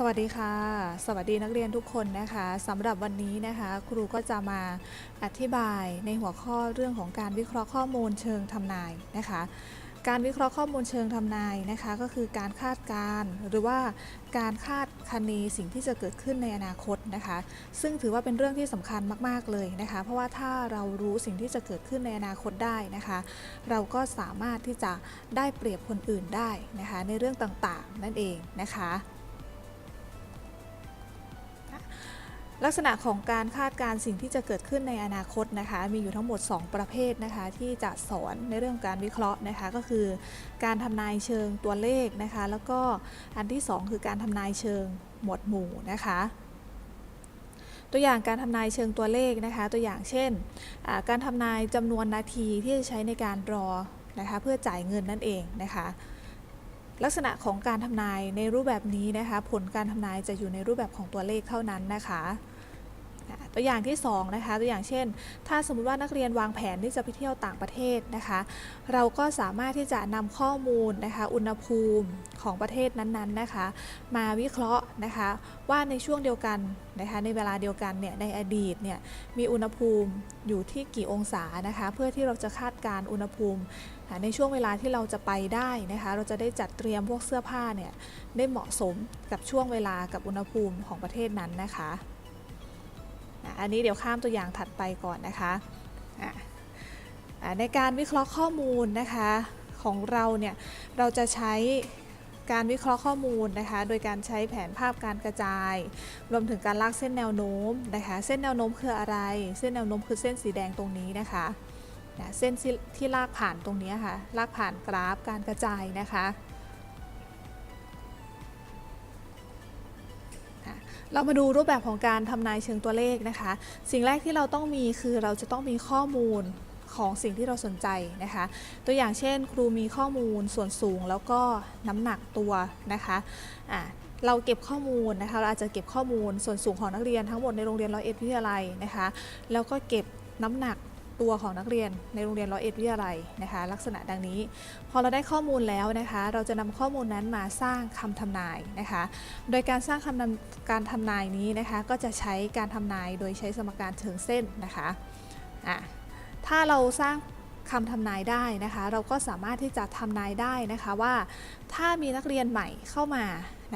สวัสดีค่ะ สวัสดีนักเรียนทุกคนนะคะสำหรับวันนี้นะคะ ครูก็จะมาอธิบายในหัวข้อเรื่องของการวิเคราะห์ข้อมูลเชิงทำนายนะคะ การวิเคราะห์ข้อมูลเชิงทำนายนะคะ ก็คือการคาดการณ์หรือว่าการคาดคะเนสิ่งที่จะเกิดขึ้นในอนาคตนะคะ ซึ่งถือว่าเป็นเรื่องที่สำคัญมาก ๆ เลยนะคะ เพราะว่าถ้าเรารู้สิ่งที่จะเกิดขึ้นในอนาคตได้นะคะ เราก็สามารถที่จะได้เปรียบคนอื่นได้นะคะ ในเรื่องต่างๆ นั่นเองนะคะ ลักษณะของการคาดการณ์สิ่งที่จะเกิดขึ้นในอนาคตนะคะ มีอยู่ทั้งหมด 2 ประเภทนะคะ ที่จะสอนในเรื่องการวิเคราะห์นะคะ ก็คือ การทำนายเชิงตัวเลขนะคะ แล้วก็อันที่ 2 คือการทำนายเชิงหมวดหมู่นะคะตัวอย่างการทำนายเชิงตัวเลขนะคะ ตัวอย่างเช่น การทำนายจำนวนนาทีที่จะใช้ในการรอนะคะ เพื่อจ่ายเงินนั่นเองนะคะ ลักษณะของการทำนายในรูปแบบนี้นะคะ ผลการทำนายจะอยู่ในรูปแบบของตัวเลขเท่านั้นนะคะ ตัวอย่างที่2นะคะตัวอย่างเช่น ถ้าสมมุติว่านักเรียนวางแผนที่จะไปเที่ยวต่างประเทศนะคะ เราก็สามารถที่จะนำข้อมูลนะคะอุณหภูมิของประเทศนั้นๆนะคะ มาวิเคราะห์นะคะว่าในช่วงเดียวกันนะคะในเวลาเดียวกันเนี่ยในอดีตเนี่ยมีอุณหภูมิอยู่ที่กี่องศานะคะเพื่อที่เราจะคาดการณ์อุณหภูมิในช่วงเวลาที่เราจะไปได้นะคะ เราจะได้จัดเตรียมพวกเสื้อผ้าเนี่ยได้เหมาะสมกับช่วงเวลากับอุณหภูมิของประเทศนั้นนะคะ อันนี้เดี๋ยวข้ามตัวอย่างถัดไปก่อนนะคะในการวิเคราะห์ข้อมูลนะคะของเราเนี่ยเราจะใช้การวิเคราะห์ข้อมูลนะคะ โดยการใช้แผนภาพการกระจาย รวมถึงการลากเส้นแนวโน้มนะคะ เส้นแนวโน้มคืออะไร เส้นแนวโน้มคือเส้นสีแดงตรงนี้นะคะนะเส้นที่ลากผ่านตรงนี้ค่ะ ลากผ่านกราฟการกระจายนะคะ เรามาดูรูปแบบของการทำนายเชิงตัวเลขนะคะ สิ่งแรกที่เราต้องมีคือเราจะต้องมีข้อมูลของสิ่งที่เราสนใจนะคะ ตัวอย่างเช่น ครูมีข้อมูลส่วนสูงแล้วก็น้ำหนักตัวนะคะอะเราเก็บข้อมูลนะคะเราอาจจะเก็บข้อมูลส่วนสูงของนักเรียนทั้งหมดในโรงเรียนร้อยเอ็ดวิทยาลัยนะคะ แล้วก็เก็บน้ำหนัก ตัวของนักเรียนในโรงเรียนร้อยเอ็ดวิทยาลัยนะคะ ลักษณะดังนี้ พอเราได้ข้อมูลแล้วนะคะ เราจะนำข้อมูลนั้นมาสร้างคำทำนายนะคะ โดยการสร้างคำการทำนายนี้นะคะ ก็จะใช้การทำนายโดยใช้สมการเชิงเส้นนะคะอะถ้าเราสร้างคำทำนายได้นะคะ เราก็สามารถที่จะทำนายได้นะคะว่า ถ้ามีนักเรียนใหม่เข้ามา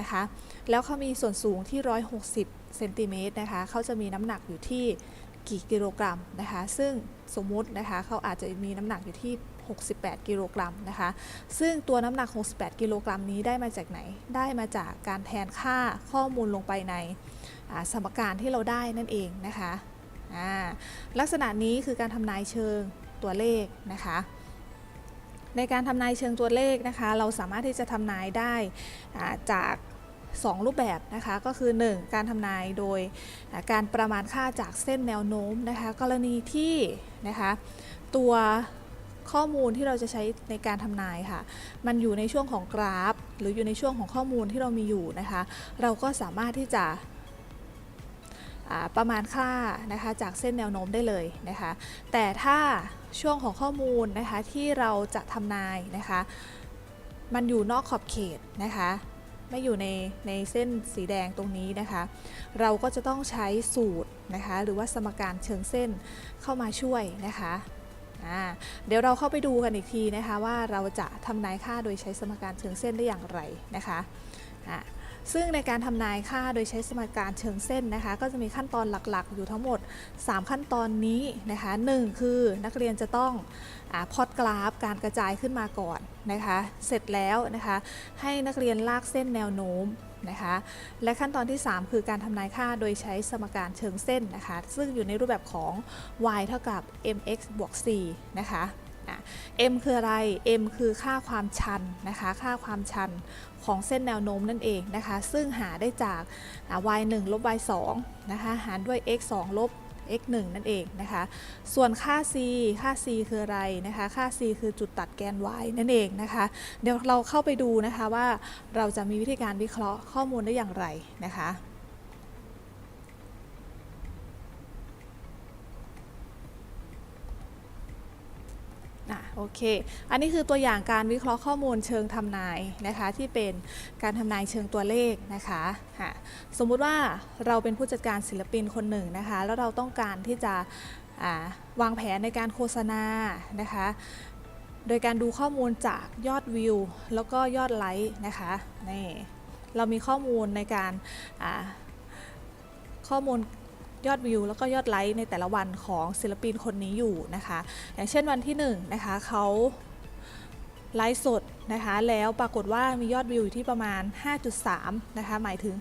นะคะ แล้วเขามีส่วนสูงที่ 160เซนติเมตรนะคะเขาจะมีน้ำหนักอยู่ที่ กี่กิโลกรัมนะคะ ซึ่งสมมุตินะคะเขาอาจจะมีน้ำหนักอยู่ที่ 68 กิโลกรัมนะคะ ซึ่งตัวน้ำหนัก 68 กิโลกรัมนี้ได้มาจากไหน ได้มาจากการแทนค่าข้อมูลลงไปในสมการที่เราได้นั่นเองนะคะลักษณะนี้คือการทำนายเชิงตัวเลขนะคะ ในการทำนายเชิงตัวเลขนะคะ เราสามารถที่จะทำนายได้จาก 2 รูปแบบนะคะก็คือ 1 การทำนายโดยการประมาณค่าจากเส้นแนวโน้มนะคะกรณีที่นะคะตัวข้อมูลที่เราจะใช้ในการทำนายค่ะ มันอยู่ในช่วงของกราฟ หรืออยู่ในช่วงของข้อมูลที่เรามีอยู่นะคะ เราก็สามารถที่จะประมาณค่านะคะจากเส้นแนวโน้มได้เลยนะคะ แต่ถ้าช่วงของข้อมูลนะคะที่เราจะทำนายนะคะ มันอยู่นอกขอบเขตนะคะ ไม่อยู่ในในเส้นสีแดงตรงนี้นะคะ เราก็จะต้องใช้สูตรนะคะ หรือว่าสมการเชิงเส้นเข้ามาช่วยนะคะเดี๋ยวเราเข้าไปดูกันอีกทีนะคะว่าเราจะทำนายค่าโดยใช้สมการเชิงเส้นได้อย่างไรนะคะอ่า ซึ่งในการทำนายค่าโดยใช้สมการเชิงเส้นนะคะ ก็จะมีขั้นตอนหลักๆ อยู่ทั้งหมด 3 ขั้นตอนนี้นะคะหนึ่งคือนักเรียนจะต้องอพอดกราฟการกระจายขึ้นมาก่อนนะคะ เสร็จแล้วนะคะให้นักเรียนลากเส้นแนวโน้มนะคะและขั้นตอนที่ 3 คือการทำนายค่าโดยใช้สมการเชิงเส้นนะคะ ซึ่งอยู่ในรูปแบบของ y เท่ากับ mx บวก c นะคะ อะ m คืออะไร m คือค่าความชันนะคะ ค่าความชันของเส้นแนวโน้มนั่นเองนะคะ ซึ่งหาได้จาก y 1ลบ y 2นะคะ หารด้วย x 2ลบ x 1นั่นเองนะคะ ส่วนค่า c ค่า c คืออะไรนะคะ ค่า c คือจุดตัดแกน y นั่นเองนะคะ เดี๋ยวเราเข้าไปดูนะคะว่าเราจะมีวิธีการวิเคราะห์ข้อมูลได้อย่างไรนะคะ อะโอเค อันนี้คือตัวอย่างการวิเคราะห์ข้อมูลเชิงทำนายนะคะ ที่เป็นการทำนายเชิงตัวเลขนะคะะสมมุติว่าเราเป็นผู้จัดการศิลปินคนหนึ่งนะคะ แล้วเราต้องการที่จะวางแผนในการโฆษณานะคะ โดยการดูข้อมูลจากยอดวิว แล้วก็ยอดไลค์นะคะนี่เรามีข้อมูลในการข้อมูล ยอดวิวแล้วก็ยอดไลค์ในแต่ละวันของศิลปินคนนี้อยู่นะคะ อย่างเช่นวันที่1นะคะเขาไลฟ์สดนะคะแล้วปรากฏว่ามียอดวิวอยู่ที่ประมาณ 5.3 นะคะ หมายถึง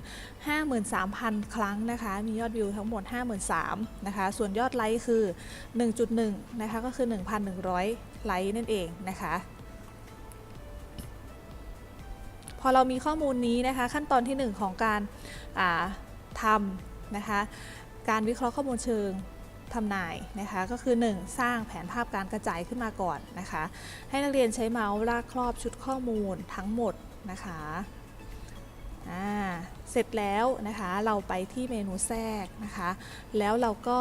53,000 ครั้งนะคะ มียอดวิวทั้งหมด 53,000นะคะ ส่วนยอดไลค์คือ 1.1 นะคะ ก็คือ 1,100 ไลค์นั่นเองนะคะ พอเรามีข้อมูลนี้นะคะ ขั้นตอนที่ 1 ของการาทำนะคะ การวิเคราะห์ข้อมูลเชิงทำนายนะคะก็คือ 1. สร้างแผนภาพการกระจายขึ้นมาก่อนนะคะ ให้นักเรียนใช้เมาส์ลากครอบชุดข้อมูลทั้งหมดนะคะอ่าเสร็จแล้วนะคะเราไปที่เมนูแทรกนะคะ แล้วเราก็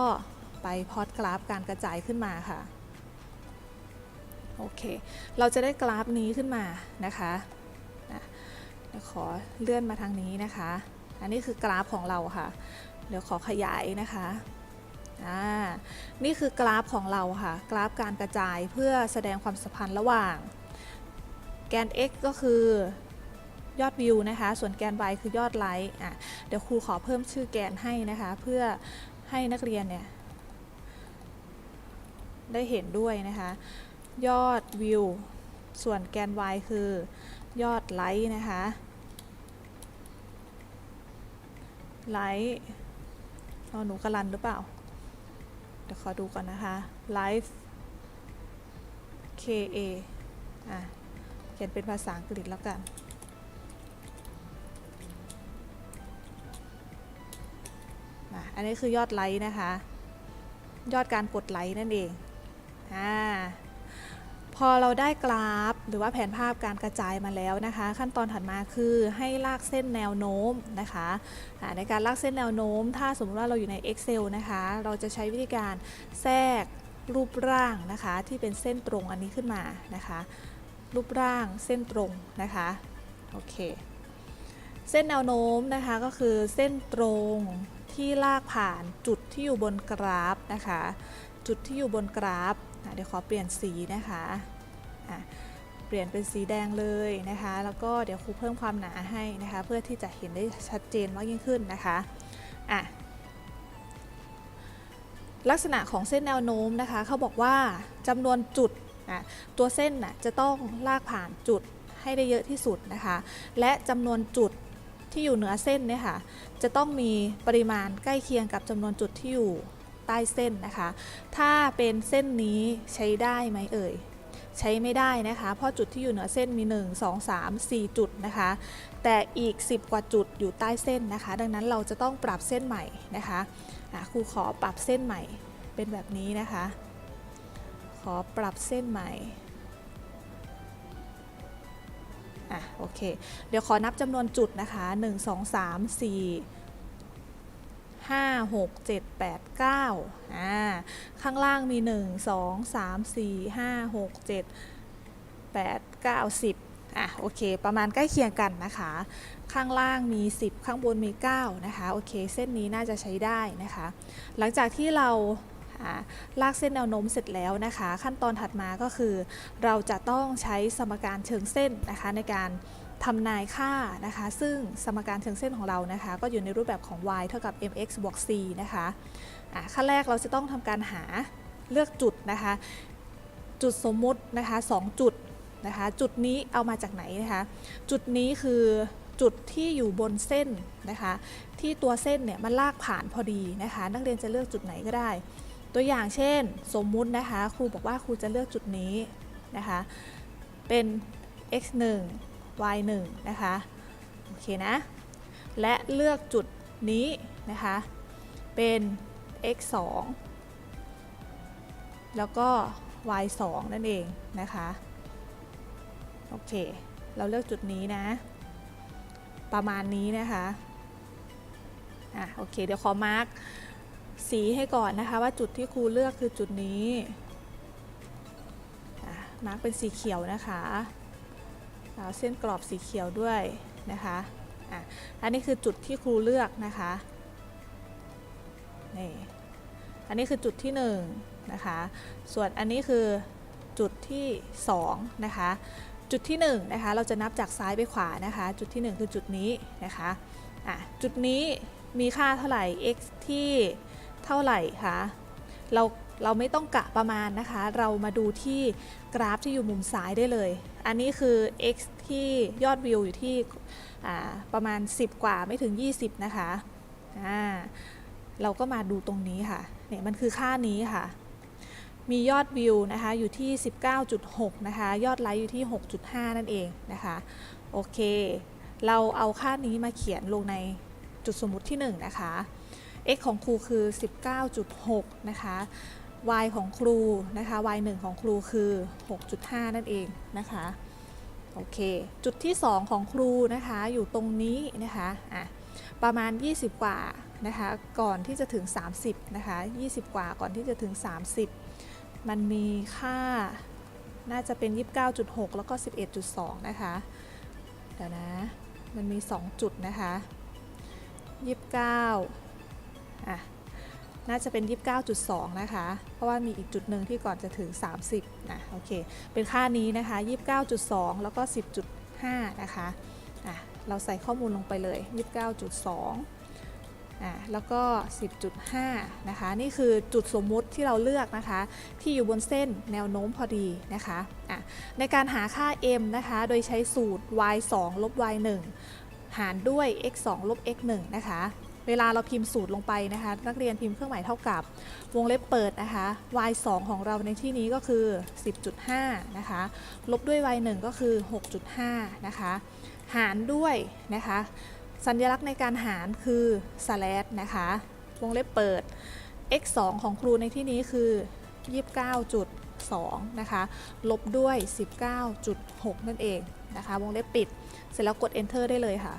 ไปพอดกราฟการกระจายขึ้นมาค่ะโอเค เราจะได้กราฟนี้ขึ้นมานะคะนะขอเลื่อนมาทางนี้นะคะ อันนี้คือกราฟของเราค่ะ เดี๋ยวขอขยายนะคะอ่านี่คือกราฟของเราค่ะ กราฟการกระจายเพื่อแสดงความสัมพันธ์ระหว่าง แกน x ก็คือยอดวิวนะคะ ส่วนแกน y คือยอดไลค์อะเดี๋ยวครูขอเพิ่มชื่อแกนให้นะคะ เพื่อให้นักเรียนเนี่ยได้เห็นด้วยนะคะ ยอดวิว ส่วนแกน y คือยอดไลค์นะคะไลฟ์ เอาหนูกระลันหรือเปล่า เดี๋ยวขอดูก่อนนะคะไลฟ์ KA อะเขียนเป็นภาษาอังกฤษแล้วกันอันนี้คือยอดไลค์นะคะ ยอดการกดไลค์นั่นเอง อ่า พอเราได้กราฟ หรือว่าแผนภาพการกระจายมาแล้วนะคะ ขั้นตอนถัดมาคือให้ลากเส้นแนวโน้มนะคะในการลากเส้นแนวโน้ม ถ้าสมมติว่าเราอยู่ใน Excel นะคะ เราจะใช้วิธีการแทรกรูปร่างนะคะ ที่เป็นเส้นตรงอันนี้ขึ้นมานะคะ รูปร่างเส้นตรงนะคะโอเคเส้นแนวโน้มนะคะก็คือเส้นตรงที่ลากผ่านจุดที่อยู่บนกราฟนะคะ จุดที่อยู่บนกราฟ เดี๋ยวขอเปลี่ยนสีนะคะะเปลี่ยนเป็นสีแดงเลยนะคะ แล้วก็เดี๋ยวครูเพิ่มความหนาให้นะคะ เพื่อที่จะเห็นได้ชัดเจนมากยิ่งขึ้นนะคะอะลักษณะของเส้นแนวโน้มนะคะเขาบอกว่าจำนวนจุดอะตัวเส้นนะจะต้องลากผ่านจุดให้ได้เยอะที่สุดนะคะ และจำนวนจุดที่อยู่เหนือเส้นเนี่ยค่ะจะต้องมีปริมาณใกล้เคียงกับจำนวนจุดที่อยู่ ใต้เส้นนะคะ ถ้าเป็นเส้นนี้ใช้ได้ไหมเอ่ย ใช้ไม่ได้นะคะ เพราะจุดที่อยู่เหนือเส้นมี 1 2 3 4 จุดนะคะ แต่อีก 10 กว่าจุดอยู่ใต้เส้นนะคะ ดังนั้นเราจะต้องปรับเส้นใหม่นะคะะครูขอปรับเส้นใหม่เป็นแบบนี้นะคะ ขอปรับเส้นใหม่อะโอเค เดี๋ยวขอนับจำนวนจุดนะคะ 1 2 3 4 5 6 7 8 9อ่าข้างล่างมี 1 2 3 4 5 6 7 8 9 10อะโอเค ประมาณใกล้เคียงกันนะคะ ข้างล่างมี 10 ข้างบนมี 9 นะคะ โอเค เส้นนี้น่าจะใช้ได้นะคะ หลังจากที่เราอ่าลากเส้นแนวโน้มเสร็จแล้วนะคะ ขั้นตอนถัดมาก็คือ เราจะต้องใช้สมการเชิงเส้นนะคะในการ ทำนายค่านะคะ ซึ่งสมการเชิงเส้นของเรานะคะ ก็อยู่ในรูปแบบของ y เท่ากับ mx บวก c นะคะะขั้นแรกเราจะต้องทำการหาเลือกจุดนะคะ จุดสมมุตินะคะ2จุดนะคะ จุดนี้เอามาจากไหนนะคะ จุดนี้คือจุดที่อยู่บนเส้นนะคะ ที่ตัวเส้นเนี่ยมันลากผ่านพอดีนะคะ นักเรียนจะเลือกจุดไหนก็ได้ ตัวอย่างเช่น สมมุตินะคะ ครูบอกว่าครูจะเลือกจุดนี้นะคะ เป็น x 1 y 1 นะคะโอเคนะและเลือกจุดนี้นะคะเป็น x 2แล้วก็ y 2นั่นเองนะคะโอเค เราเลือกจุดนี้นะ ประมาณนี้นะคะอะโอเค เดี๋ยวขอมาร์กสีให้ก่อนนะคะ ว่าจุดที่ครูเลือกคือจุดนี้มาร์กเป็นสีเขียวนะคะ เส้นกรอบสีเขียวด้วยนะคะอะอันนี้คือจุดที่ครูเลือกนะคะนี่อันนี้คือจุดที่1นงนะคะส่วนอันนี้คือจุดที่2นะคะจุดที่1นะคะเราจะนับจากซ้ายไปขวานะคะ จุดที่ 1 คือจุดนี้นะคะอะจุดนี้มีค่าเท่าไหร่ x ที่เท่าไหร่คะเรา เราไม่ต้องกะประมาณนะคะ เรามาดูที่กราฟที่อยู่มุมซ้ายได้เลย อันนี้คือ x ที่ยอดวิวอยู่ที่ประมาณ 10 กว่าไม่ถึง 20 นะคะเราก็มาดูตรงนี้ค่ะ เนี่ยมันคือค่านี้ค่ะ มียอดวิวนะคะอยู่ที่ 19.6 นะคะ ยอดไลค์อยู่ที่ 6.5 นั่นเองนะคะ โอเค เราเอาค่านี้มาเขียนลงในจุดสมมุติที่ 1 นะคะ x ของครูคือ 19.6 นะคะ y ของครูนะคะ y 1ของครูคือ 6.5 นั่นเองนะคะโอเค จุดที่ 2 ของครูนะคะอยู่ตรงนี้นะคะอะประมาณ 20 กว่านะคะก่อนที่จะถึง 30นะคะ20 กว่าก่อนที่จะถึง 30 มันมีค่าน่าจะเป็น 29.6 แล้วก็ 11.2 นะคะเดี๋ยวนะมันมี 2 จุดนะคะ 29อะ น่าจะเป็น 29.2 นะคะ เพราะว่ามีอีกจุดหนึ่งที่ก่อนจะถึง 30 นะ โอเค เป็นค่านี้นะคะ 29.2 แล้วก็ 10.5 นะคะอะเราใส่ข้อมูลลงไปเลย 29.2อะแล้วก็ 10.5 นะคะ นี่คือจุดสมมุติที่เราเลือกนะคะ ที่อยู่บนเส้นแนวโน้มพอดีนะคะอะในการหาค่า m นะคะ โดยใช้สูตร y 2ลบ y 1หารด้วย x 2ลบ x 1นะคะ เวลาเราพิมพ์สูตรลงไปนะคะ นักเรียนพิมพ์เครื่องหมายเท่ากับ วงเล็บเปิดนะคะ y 2ของเราในที่นี้ก็คือ 10.5 นะคะ ลบด้วย y 1ก็คือ 6.5 นะคะ หารด้วยนะคะ สัญลักษณ์ในการหารคือ slash นะคะ วงเล็บเปิด x 2ของครูในที่นี้คือ 29.2 นะคะ ลบด้วย 19.6 นั่นเองนะคะ วงเล็บปิด เสร็จแล้วกด enter ได้เลยค่ะ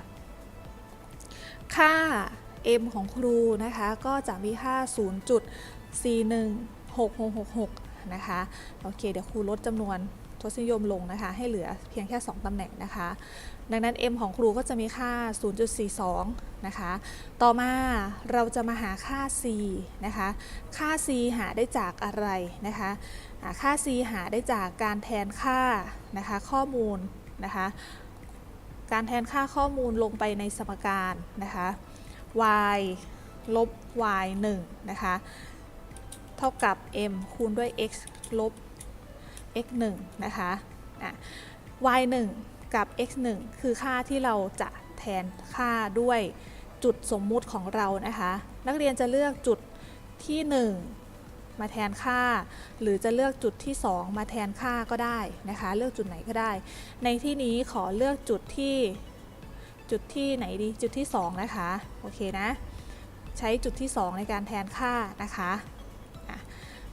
ค่า m ของครูนะคะ ก็จะมีค่า 0.416666 นะคะ โอเค เดี๋ยวครูลดจำนวนทศนิยมลงนะคะ ให้เหลือเพียงแค่ 2ตำแหน่งนะคะ ดังนั้น m ของครูก็จะมีค่า 0.42 นะคะ ต่อมาเราจะมาหาค่า c นะคะ ค่า c หาได้จากอะไรนะคะอ่าค่า c หาได้จากการแทนค่านะคะข้อมูลนะคะ การแทนค่าข้อมูลลงไปในสมการนะคะ y ลบ y 1นะคะ เท่ากับ m คูณด้วย x ลบ x 1นะคะอะ y 1กับ x 1คือค่าที่เราจะแทนค่าด้วยจุดสมมุติของเรานะคะ นักเรียนจะเลือกจุดที่ 1 มาแทนค่า หรือจะเลือกจุดที่ 2 มาแทนค่าก็ได้นะคะ เลือกจุดไหนก็ได้ ในที่นี้ขอเลือกจุดที่ จุดที่ไหนดีจุดที่ 2 นะคะ โอเคนะ ใช้จุดที่ 2 ในการแทนค่านะคะอะ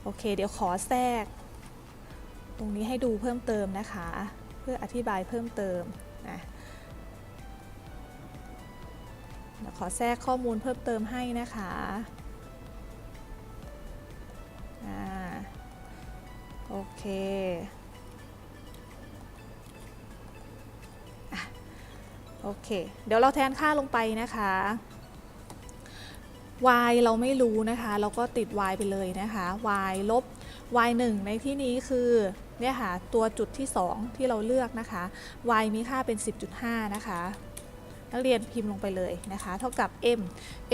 โอเค เดี๋ยวขอแทรก ตรงนี้ให้ดูเพิ่มเติมนะคะ เพื่ออธิบายเพิ่มเติมนะเดี๋ยวขอแทรกข้อมูลเพิ่มเติมให้นะคะอ่าโอเค โอเค เดี๋ยวเราแทนค่าลงไปนะคะ y เราไม่รู้นะคะ เราก็ติด y ไปเลยนะคะ y ลบ y 1ในที่นี้คือเนี่ยค่ะตัวจุดที่ 2 ที่เราเลือกนะคะ y มีค่าเป็น 10.5 นะคะ นักเรียนพิมพ์ลงไปเลยนะคะ เท่ากับ m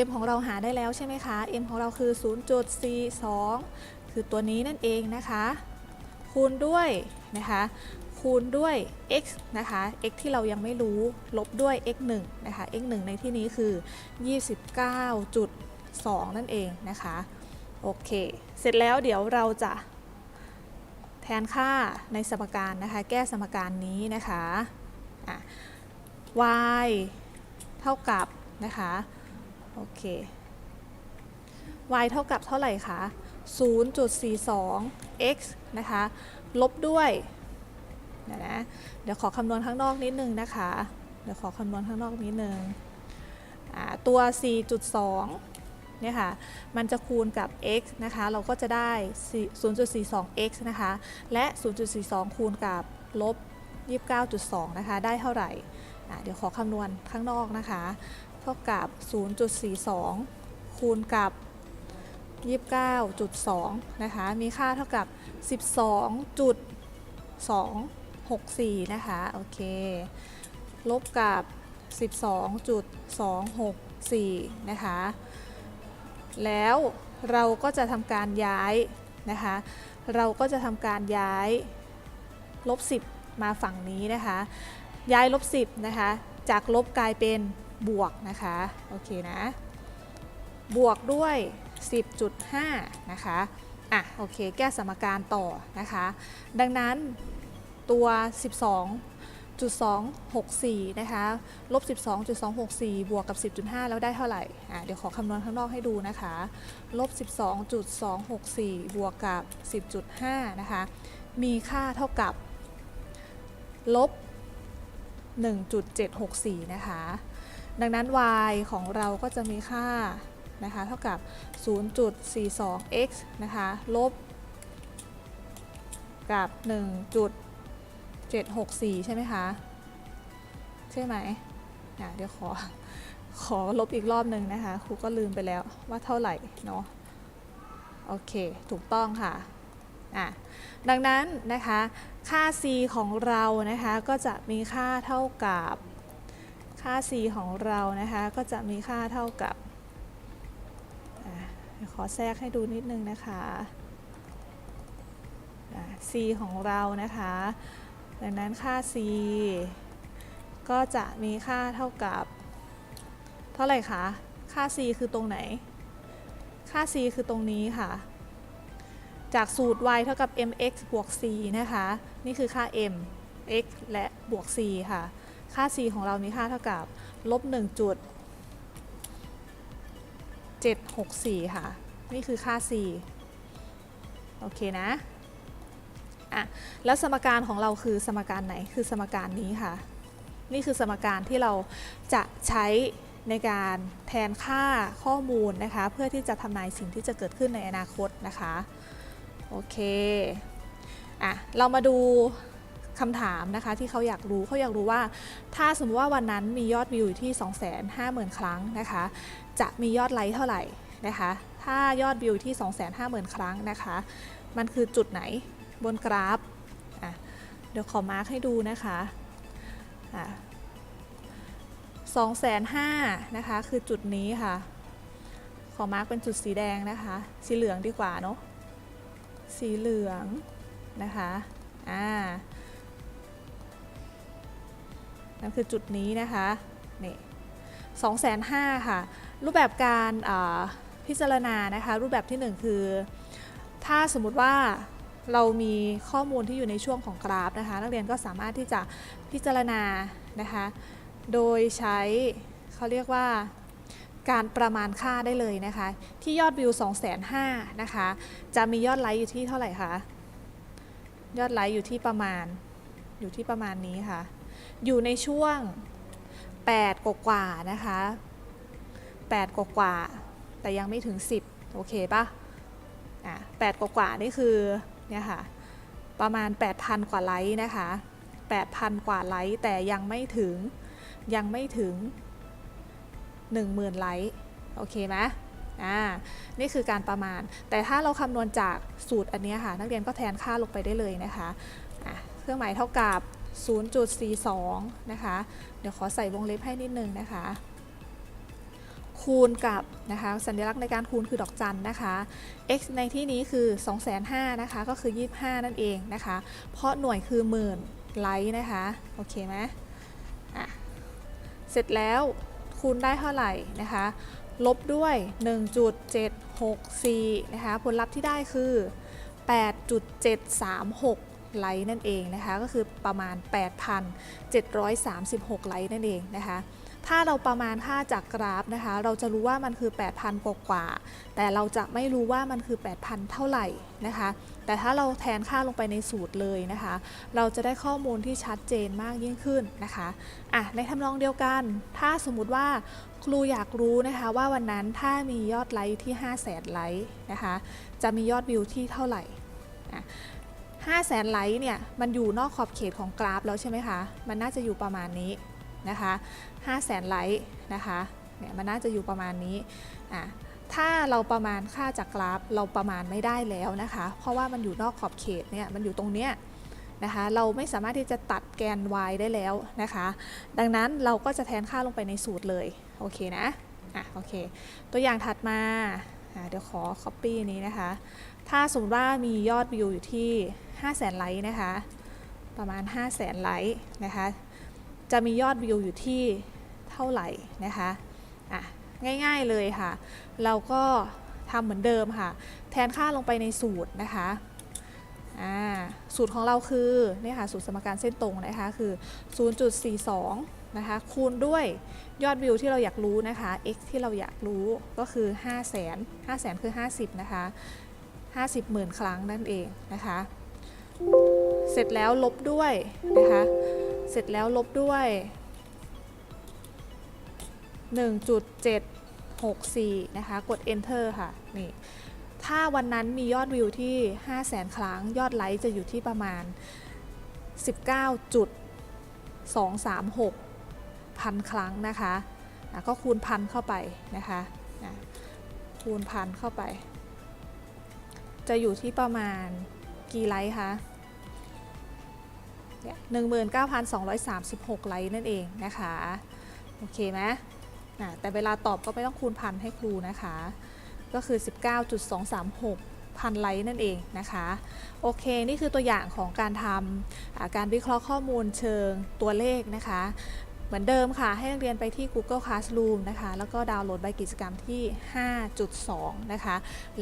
m ของเราหาได้แล้วใช่ไหมคะ m ของเราคือ 0.42 คือตัวนี้นั่นเองนะคะ คูณด้วยนะคะ คูณด้วย x นะคะ x ที่เรายังไม่รู้ลบด้วย x 1นะคะ x 1ในที่นี้คือ 29.2 นั่นเองนะคะ โอเค เสร็จแล้วเดี๋ยวเราจะแทนค่าในสมการนะคะ แก้สมการนี้นะคะะ y เท่ากับนะคะ โอเค y เท่ากับเท่าไหร่คะ0.42 x นะคะ ลบด้วย เดี๋ยวนะเดี๋ยวขอคำนวณข้างนอกนิดนึงนะคะ เดี๋ยวขอคำนวณข้างนอกนิดนึงอ่าตัว 4.2 เนี่ยค่ะ มันจะคูณกับ x นะคะ เราก็จะได้ 0.42x นะคะ และ 0.42 คูณกับลบ 29.2 นะคะ ได้เท่าไหร่ เดี๋ยวขอคำนวณข้างนอกนะคะ เท่ากับ 0.42 คูณกับ 29.2 นะคะ มีค่าเท่ากับ 64 นะคะ โอเค ลบกับ 12.264 นะคะ แล้วเราก็จะทำการย้ายนะคะ เราก็จะทำการย้ายลบ 10 มาฝั่งนี้นะคะ ย้ายลบ 10 นะคะ จากลบกลายเป็นบวกนะคะ โอเคนะ บวกด้วย 10.5 นะคะ อะ โอเค แก้สมการต่อนะคะ ดังนั้น ตัว 12.264 นะคะ ลบ 12.264 บวกกับ 10.5 แล้วได้เท่าไหร่ อะเดี๋ยวขอคำนวณข้างนอกให้ดูนะคะ ลบ 12.264 บวกกับ 10.5 นะคะ มีค่าเท่ากับ ลบ 1.764 นะคะ ดังนั้น y ของเราก็จะมีค่านะคะ เท่ากับ 0.42x นะคะ ลบกับ 764 ใช่ไหมคะ ใช่ไหมอะเดี๋ยวขอ ขอลบอีกรอบหนึ่งนะคะ ครูก็ลืมไปแล้วว่าเท่าไหร่เนาะ โอเค ถูกต้องค่ะ อะ ดังนั้นนะคะ ค่า c ของเรานะคะ ก็จะมีค่าเท่ากับ ค่า c ของเรานะคะ ก็จะมีค่าเท่ากับอขอแทรกให้ดูนิดนึงนะคะ c ของเรานะคะ ดังนั้นค่า c ก็จะมีค่าเท่ากับ เท่าไหร่คะ ค่า c คือตรงไหน ค่า c คือตรงนี้ค่ะ จากสูตร y เท่ากับ mx บวก c นะคะ นี่คือค่า m x และบวก c ค่ะ ค่า c ของเรามีค่าเท่ากับลบ1.764 ค่ะ นี่คือค่า c โอเคนะ อะแล้วสมการของเราคือสมการไหนคือสมการนี้ค่ะ นี่คือสมการที่เราจะใช้ในการแทนค่าข้อมูลนะคะ เพื่อที่จะทำนายสิ่งที่จะเกิดขึ้นในอนาคตนะคะโอเคอะเรามาดูคำถามนะคะที่เขาอยากรู้เขาอยากรู้ว่า ถ้าสมมติว่าวันนั้นมียอดวิวอยู่ที่ 250,000 ครั้งนะคะ จะมียอดไลค์เท่าไหร่นะคะ ถ้ายอดวิวที่ 250,000 ครั้งนะคะ มันคือจุดไหน บนกราฟ เดี๋ยวขอมาร์คให้ดูนะคะะสองแสนห้านะคะคือจุดนี้ค่ะ ขอมาร์กเป็นจุดสีแดงนะคะ สีเหลืองดีกว่าเนาะ สีเหลืองนะคะ อ่า นั่นคือจุดนี้นะคะ นี่สองแสนห้าค่ะ รูปแบบการพิจารณานะคะ รูปแบบที่หนึ่งคือ ถ้าสมมุติว่า เรามีข้อมูลที่อยู่ในช่วงของกราฟนะคะ นักเรียนก็สามารถที่จะพิจารณานะคะ โดยใช้เขาเรียกว่าการประมาณค่าได้เลยนะคะ ที่ยอดวิว 2 5 0 0 0นะคะ จะมียอดไลค์อยู่ที่เท่าไหร่คะ ยอดไลค์อยู่ที่ประมาณ อยู่ที่ประมาณนี้ค่ะ อยู่ในช่วง 8 กว่าๆนะคะ 8 กว่าๆแต่ยังไม่ถึง 10 โอเคปะอะ 8 กว่าๆนี่คือ เนี่ยค่ะประมาณ 8,000 กว่าไลค์นะคะ 8,000 กว่าไลค์แต่ยังไม่ถึงยังไม่ถึง 10,000 ไลค์โอเคไหมอ่านี่คือการประมาณ แต่ถ้าเราคำนวณจากสูตรอันนี้ค่ะ นักเรียนก็แทนค่าลงไปได้เลยนะคะอะเครื่องหมายเท่ากับ 0.42 นะคะ เดี๋ยวขอใส่วงเล็บให้นิดนึงนะคะ คูณกับนะคะสัญลักษณ์ในการคูณคือดอกจันนะคะ x ในที่นี้คือ 2,500นะคะก็คือ 25 นั่นเองนะคะ เพราะหน่วยคือหมื่นไลค์นะคะ โอเคไหมอะเสร็จแล้วคูณได้เท่าไหร่นะคะ ลบด้วย 1.764 นะคะ ผลลัพธ์ที่ได้คือ 8.736ไลค์นั่นเองนะคะ ก็คือประมาณ 8,736 ไลค์นั่นเองนะคะ ถ้าเราประมาณค่าจากกราฟนะคะ เราจะรู้ว่ามันคือ 8,000กว่ากว่า แต่เราจะไม่รู้ว่ามันคือ 8,000 เท่าไหร่นะคะ แต่ถ้าเราแทนค่าลงไปในสูตรเลยนะคะ เราจะได้ข้อมูลที่ชัดเจนมากยิ่งขึ้นนะคะอะในทำนองเดียวกัน ถ้าสมมุติว่าครูอยากรู้นะคะว่าวันนั้นถ้ามียอดไลค์ที่ 5 0 0แสนไลค์นะคะ จะมียอดวิวที่เท่าไหร่อะ5แสนไลค์เนี่ย มันอยู่นอกขอบเขตของกราฟแล้วใช่ไหมคะ มันน่าจะอยู่ประมาณนี้ นะคะ5แสนไลค์นะคะเนี่ยมันน่าจะอยู่ประมาณนี้อะถ้าเราประมาณค่าจากกราฟเราประมาณไม่ได้แล้วนะคะ เพราะว่ามันอยู่นอกขอบเขตเนี่ยมันอยู่ตรงเนี้ยนะคะเราไม่สามารถที่จะตัดแกน y ได้แล้วนะคะ ดังนั้นเราก็จะแทนค่าลงไปในสูตรเลยโอเคนะอะโอเค ตัวอย่างถัดมาอะเดี๋ยวขอ copy นี้นะคะ ถ้าสมมติว่ามียอดวิวอยู่ที่ 5 0 0แสนไลค์นะคะ ประมาณ 5 0 0แสนไลค์นะคะ จะมียอดวิวอยู่ที่เท่าไหร่นะคะอะง่ายๆเลยค่ะ เราก็ทำเหมือนเดิมค่ะ แทนค่าลงไปในสูตรนะคะอ่าสูตรของเราคือเนี่ยค่ะสูตรสมการเส้นตรงนะคะคือ 0.42 นะคะคูณด้วยยอดวิวที่เราอยากรู้นะคะ x ที่เราอยากรู้ก็คือ 5 0 0 0 0 0 5 0 0 0 0 คือ 50 นะคะ 50 หมื่นครั้งนั่นเองนะคะ เสร็จแล้วลบด้วยนะคะ เสร็จแล้วลบด้วย 1.764 นะคะ กด enter ค่ะ นี่ ถ้าวันนั้นมียอดวิวที่ 5 0 0แสนครั้ง ยอดไลค์จะอยู่ที่ประมาณ 19.236 พันครั้งนะคะะก็คูณพันเข้าไปนะคะอะคูณพันเข้าไป จะอยู่ที่ประมาณ กี่ไลค์คะหนึ่งหมื่นเก้าพันสองร้อยสามสิบหกไลค์นั่นเองนะคะ โอเคไหมอะแต่เวลาตอบก็ไม่ต้องคูณพันให้ครูนะคะ ก็คือ 19.236 พันไลค์นั่นเองนะคะ โอเค นี่คือตัวอย่างของการทำการวิเคราะห์ข้อมูลเชิงตัวเลขนะคะ เหมือนเดิมค่ะ ให้นักเรียนไปที่ Google Classroom นะคะ แล้วก็ดาวน์โหลดใบกิจกรรมที่ 5.2 นะคะ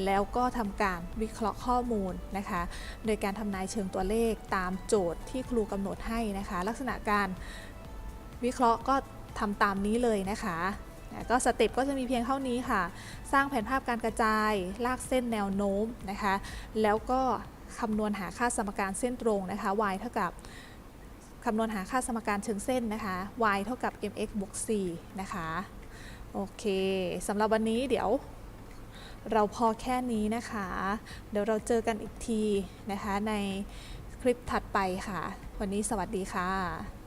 แล้วก็ทำการวิเคราะห์ข้อมูลนะคะ โดยการทำนายเชิงตัวเลขตามโจทย์ที่ครูกำหนดให้นะคะ ลักษณะการวิเคราะห์ก็ทำตามนี้เลยนะคะก็สเต็ปก็จะมีเพียงเท่านี้ค่ะ สร้างแผนภาพการกระจาย ลากเส้นแนวโน้มนะคะ แล้วก็คำนวณหาค่าสมการเส้นตรงนะคะ y เท่ากับ คำนวณหาค่าสมการเชิงเส้นนะคะ y เท่ากับ mx บวก c นะคะ โอเคสำหรับวันนี้เดี๋ยวเราพอแค่นี้นะคะ เดี๋ยวเราเจอกันอีกทีนะคะในคลิปถัดไปค่ะ วันนี้สวัสดีค่ะ